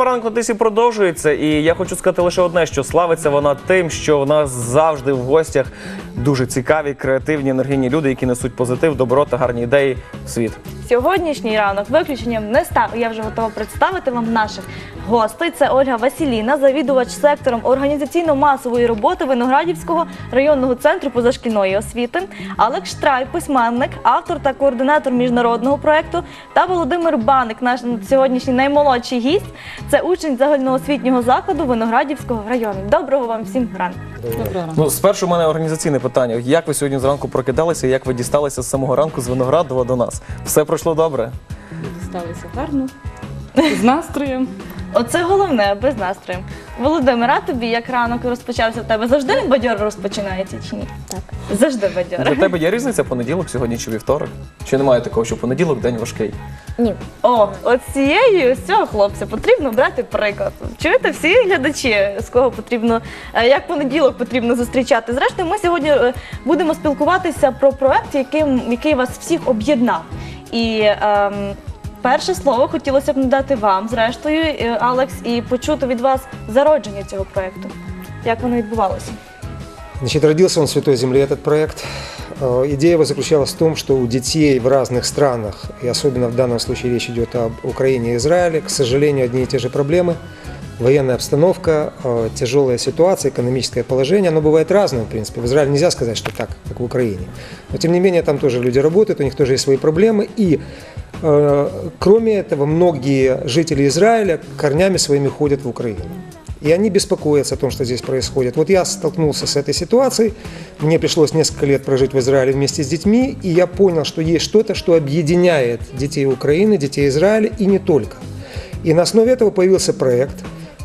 Програма ранок на тисі продовжується, і я хочу сказати лише одне: що славиться вона тим, що в нас завжди в гостях дуже цікаві, креативні, енергійні люди, які несуть позитив, добро та гарні ідеї в світ. Сьогоднішній ранок виключенням не став. Я вже готова представити вам наших гостей. Це Ольга Василіна, завідувач сектором організаційно-масової роботи Виноградівського районного центру позашкільної освіти, Алекс Штрай, письменник, автор та координатор міжнародного проекту, та Володимир Баник, наш сьогоднішній наймолодший гість. Це учень загальноосвітнього закладу Виноградівського району. Доброго вам всім ранку. Ну, спершу у мене організаційне питання. Як ви сьогодні зранку прокидалися? Як ви дісталися з самого ранку з Виноградова до нас? Все пройшло добре? Сталося гарно, з настроєм. Оце головне без настрою. Володимир, а тобі як ранок розпочався в тебе? Завжди бадьоро розпочинається чи ні? Так. Завжди Для бадьоро. тебе є різниця понеділок сьогодні чи вівторок? Чи немає такого, що понеділок день важкий? Ні. О, от з цієї, з цього хлопця потрібно брати приклад. Чуєте, всі глядачі, з кого потрібно, е, як понеділок потрібно зустрічати. Зрештою, ми сьогодні е, будемо спілкуватися про проект, який, який вас всіх об'єднав. І ем, перше слово хотілося б надати вам, зрештою, е, Алекс, і почути від вас зародження цього проекту. Як воно відбувалося? Значит, родился он в Святой Земле, этот проект. Э, Идея заключалась в том, что у детей в разных странах, и особенно в данном случае речь идет об Украине и Израиле, к сожалению, одни и те же проблемы. Военная обстановка, э, тяжелая ситуация, экономическое положение, оно бывает разным, в принципе. В Израиле нельзя сказать, что так, как в Украине. Но, тем не менее, там тоже люди работают, у них тоже есть свои проблемы. И, э, кроме этого, многие жители Израиля корнями своими ходят в Украину. И они беспокоятся о том, что здесь происходит. Вот я столкнулся с этой ситуацией, мне пришлось несколько лет прожить в Израиле вместе с детьми, и я понял, что есть что-то, что объединяет детей Украины, детей Израиля и не только. И на основе этого появился проект.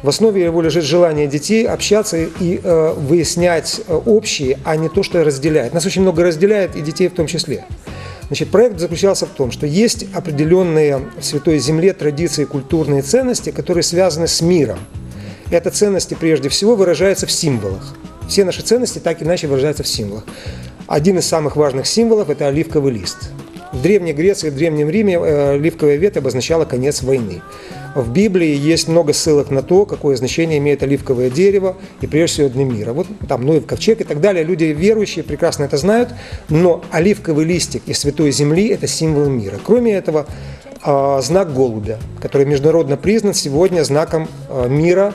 В основе его лежит желание детей общаться и э, выяснять э, общие, а не то, что разделяет. Нас очень много разделяет, и детей в том числе. Значит, проект заключался в том, что есть определенные в Святой Земле традиции, культурные ценности, которые связаны с миром. Это ценности прежде всего выражаются в символах. Все наши ценности так или иначе выражаются в символах. Один из самых важных символов – это оливковый лист. В Древней Греции, в Древнем Риме э, оливковая ветвь обозначала конец войны. В Библии есть много ссылок на то, какое значение имеет оливковое дерево и прежде всего для мира. Вот там Ноев ковчег и так далее. Люди верующие прекрасно это знают, но оливковый листик из Святой Земли – это символ мира. Кроме этого, знак голубя, который международно признан сегодня знаком а, мира.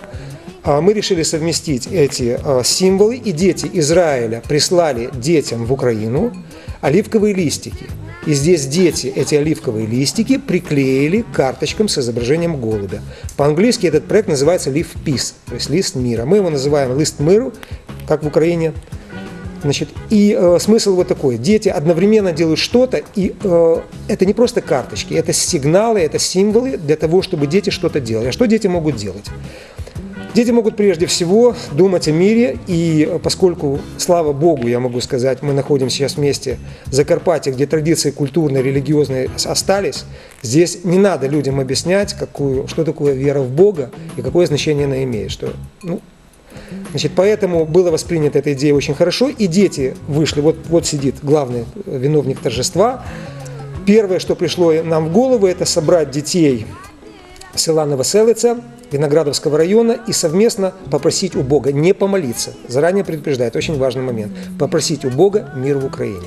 А, Мы решили совместить эти а, символы, и дети Израиля прислали детям в Украину оливковые листики. И здесь дети эти оливковые листики приклеили к карточкам с изображением голубя. По-английски этот проект называется Leaf Peace, то есть лист мира. Мы его называем лист миру, как в Украине, Значит, и э, смысл вот такой. Дети одновременно делают что-то, и э, это не просто карточки, это сигналы, это символы для того, чтобы дети что-то делали. А что дети могут делать? Дети могут прежде всего думать о мире, и э, поскольку, слава Богу, я могу сказать, мы находимся сейчас вместе в Закарпатье, где традиции культурные, религиозные остались, здесь не надо людям объяснять, какую, что такое вера в Бога и какое значение она имеет. Что, ну, Значит, поэтому было воспринято эта идея очень хорошо, и дети вышли. Вот, вот сидит главный виновник торжества. Первое, что пришло нам в голову, это собрать детей села Новоселица, Виноградовского района и совместно попросить у Бога не помолиться. Заранее предупреждает, очень важный момент. Попросить у Бога мир в Украине.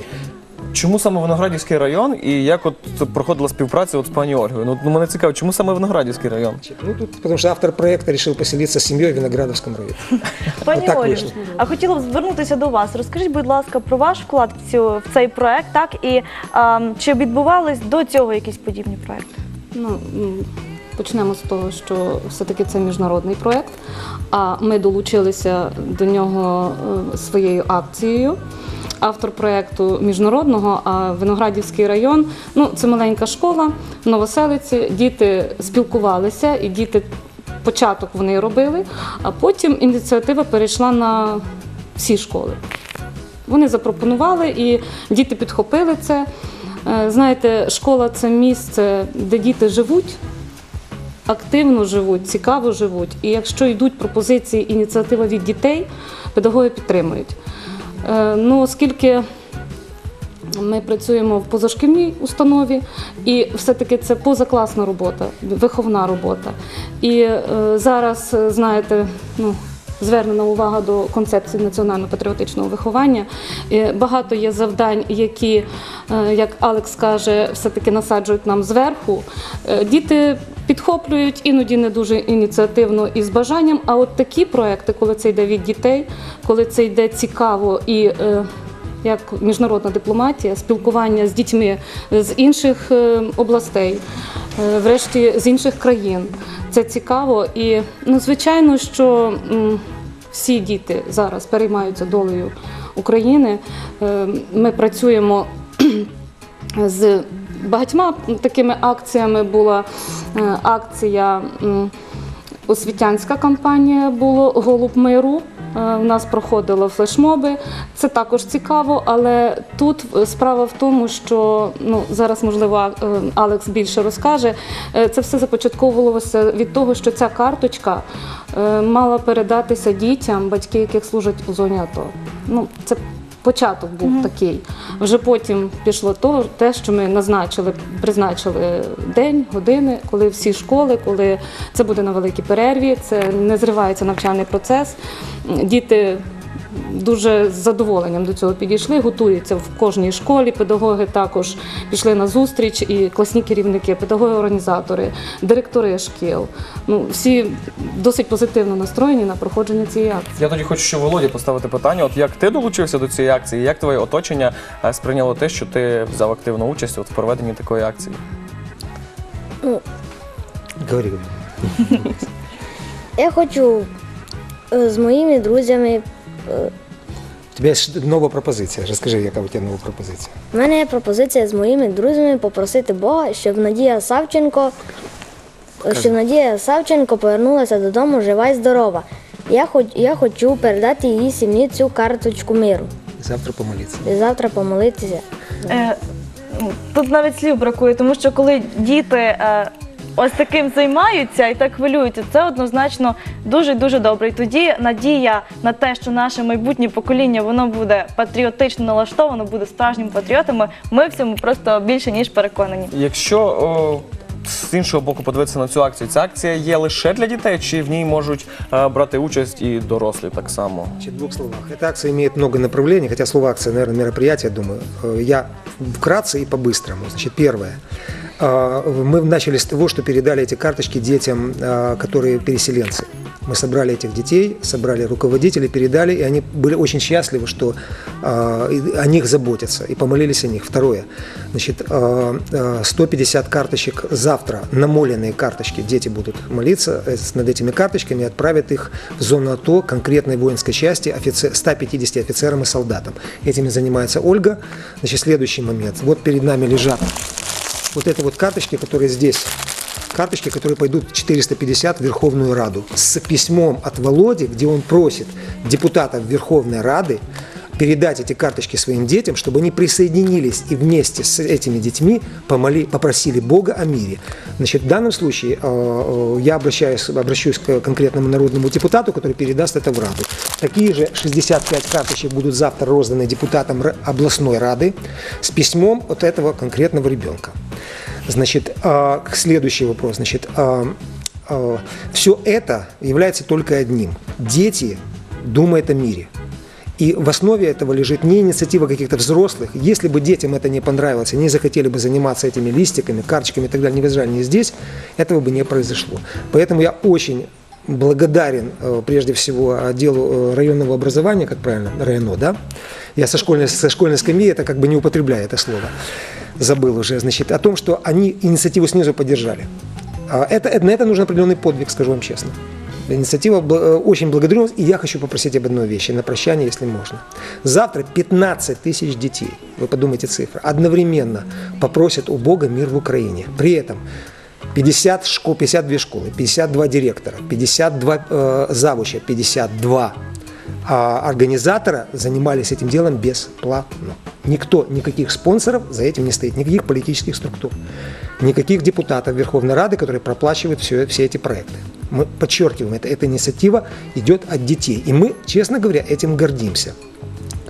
Чому саме Виноградівський район і як от проходила співпраця от з пані Ольгою? Ну, ну мене цікаво, чому саме Виноградівський район? Ну, тут, потому что автор проекта решил поселиться с семьей в Виноградовском районе. Пані Отак Олю, вийшло. а хотіла б звернутися до вас. Розкажіть, будь ласка, про ваш вклад в, цю, в цей проект, так і ем, чи відбувались до цього якісь подібні проекти? Ну, м, почнемо з того, що все-таки це міжнародний проєкт, а ми долучилися до нього е, своєю акцією. Автор проєкту міжнародного, а Виноградівський район ну, це маленька школа Новоселиці. Діти спілкувалися, і діти початок вони робили, а потім ініціатива перейшла на всі школи. Вони запропонували, і діти підхопили це. Е, Знаєте, школа це місце, де діти живуть, активно живуть, цікаво живуть. І якщо йдуть пропозиції, ініціатива від дітей, педагоги підтримують. Е, Ну, оскільки Ми працюємо в позашкільній установі, і все-таки це позакласна робота, виховна робота. І е, зараз, е, знаєте, ну. Звернена увага до концепції національно-патріотичного виховання. Багато є завдань, які, як Алекс каже, все-таки насаджують нам зверху. Діти підхоплюють іноді не дуже ініціативно і з бажанням. А от такі проекти, коли це йде від дітей, коли це йде цікаво і е, як міжнародна дипломатія, спілкування з дітьми з інших е, областей, е, врешті з інших країн. Це цікаво. І ну, звичайно, що всі діти зараз переймаються долею України. Ми працюємо з багатьма такими акціями. Була е, акція. Освітянська кампанія було Голуб миру. Е, У нас проходило флешмоби. Це також цікаво, але тут е, справа в тому, що ну зараз можливо е, Алекс більше розкаже. Е, Це все започатковувалося від того, що ця карточка е, мала передатися дітям, батьки яких служать у зоні АТО. Ну це початок був такий. Вже потім пішло то, те, що ми назначили, призначили день, години, коли всі школи, коли це буде на великій перерві, це не зривається навчальний процес. Діти дуже з задоволенням до цього підійшли, готуються в кожній школі. Педагоги також пішли на зустріч, і класні керівники, педагоги-організатори, директори шкіл. Ну всі досить позитивно настроєні на проходження цієї акції. Я тоді хочу ще Володі поставити питання: от як ти долучився до цієї акції, як твоє оточення е, сприйняло те, що ти взяв активну участь от в проведенні такої акції? Говори. Я хочу е, з моїми друзями. Е, У тебя есть новая пропозиция. Расскажи, яка у тебя нова пропозиція. У мене є пропозиція з моїми друзями попросити Бога, щоб Надія Савченко, щоб Надія Савченко повернулася додому жива і здорова. Я, хоч, я хочу передати її сім'ї цю карточку миру Завтра помолиться. і завтра помолитися. Е, Тут навіть слів бракує, тому що коли діти е, ось таким займаються і так хвилюються, це однозначно дуже дуже добре. І тоді надія на те, що наше майбутнє покоління воно буде патріотично налаштовано, буде справжніми патріотами. Ми в цьому просто більше ніж переконані. Якщо о, з іншого боку подивитися на цю акцію, ця акція є лише для дітей, чи в ній можуть е, брати участь і дорослі так само? Значит, в двух словах. Эта акция имеет много направлений, хотя слово акция, наверное, мероприятие, думаю. Э, Я вкратце и по-быстрому. Значит, первое. А, Мы начали с того, что передали эти карточки детям, а, которые переселенцы. Мы собрали этих детей, собрали руководителей, передали, и они были очень счастливы, что а, о них заботятся, и помолились о них. Второе. Значит, а, а, 150 карточек завтра, намоленные карточки, дети будут молиться э, над этими карточками и отправят их в зону АТО конкретной воинской части офицер, 150 офицерам и солдатам. Этими занимается Ольга. Значит, следующий момент. Вот перед нами лежат вот это вот карточки, которые здесь. Карточки, которые пойдут 450 в Верховную Раду. С письмом от Володи, где он просит депутатов Верховной Рады передать эти карточки своим детям, чтобы они присоединились и вместе с этими детьми помоли, попросили Бога о мире. Значит, в данном случае э, э, я обращаюсь, обращусь к конкретному народному депутату, который передаст это в Раду. Такие же 65 карточек будут завтра розданы депутатам областной Рады с письмом от этого конкретного ребенка. Значит, к- следующий вопрос. Значит, все это является только одним. Дети думают о мире. И в основе этого лежит не инициатива каких-то взрослых. Если бы детям это не понравилось, они захотели бы заниматься этими листиками, карточками и так далее, не возражали не здесь, этого бы не произошло. Поэтому я очень благодарен э, прежде всего отделу э, районного образования, как правильно, районо, да? Я со школьной, со школьной скамьи это как бы не употребляю это слово. Забыл уже, значит, о том, что они инициативу снизу поддержали. А это- на это нужен определенный подвиг, скажу вам честно. Инициатива э, очень благодарю вас, и я хочу попросить об одной вещи, на прощание, если можно. Завтра 15 тысяч детей, вы подумайте цифры, одновременно попросят у Бога мир в Украине. При этом 50 школ, 52 школы, 52 директора, 52 э, завуча, 52 а организатора занимались этим делом бесплатно. Никто, никаких спонсоров за этим не стоит, никаких политических структур, никаких депутатов Верховной Рады, которые проплачивают все, все эти проекты. Мы подчеркиваем, это, эта инициатива идет от детей. И мы, честно говоря, этим гордимся.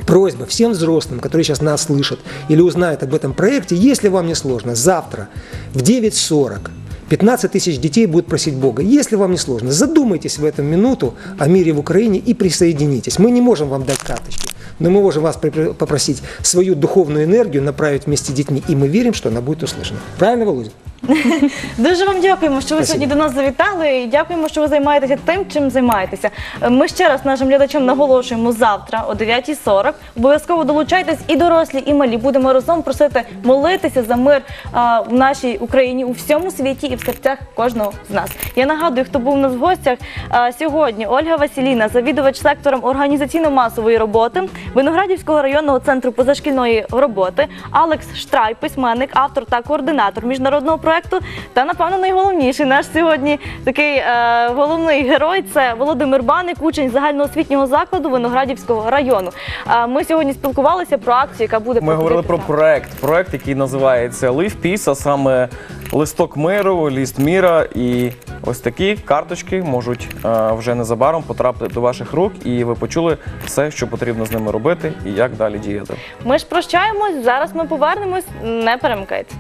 просьба всем взрослым, которые сейчас нас слышат или узнают об этом проекте, если вам не сложно, завтра в 9.40 15 тысяч детей будут просить Бога. Если вам не сложно, задумайтесь в эту минуту о мире в Украине и присоединитесь. Мы не можем вам дать карточки, но мы можем вас попросить свою духовную энергию направить вместе с детьми, и мы верим, что она будет услышана. Правильно, Володя? Дуже вам дякуємо, що ви сьогодні до нас завітали. І дякуємо, що ви займаєтеся тим, чим займаєтеся. Ми ще раз нашим глядачам наголошуємо завтра о 9.40. Обов'язково долучайтесь і дорослі, і малі. Будемо разом просити молитися за мир а, в нашій Україні у всьому світі і в серцях кожного з нас. Я нагадую, хто був у нас в гостях а, сьогодні. Ольга Василіна, завідувач сектором організаційно-масової роботи Виноградівського районного центру позашкільної роботи, Алекс Штрай, письменник, автор та координатор міжнародного проекту. Та напевно найголовніший наш сьогодні такий е, головний герой це Володимир Баник, учень загальноосвітнього закладу Виноградівського району. Е, ми сьогодні спілкувалися про акцію, яка буде Ми говорили про проект. Проект, який називається Live Peace, а саме листок миру, ліст міра. І ось такі карточки можуть е, вже незабаром потрапити до ваших рук, і ви почули все, що потрібно з ними робити, і як далі діяти. Ми ж прощаємось. Зараз ми повернемось. Не перемикайте.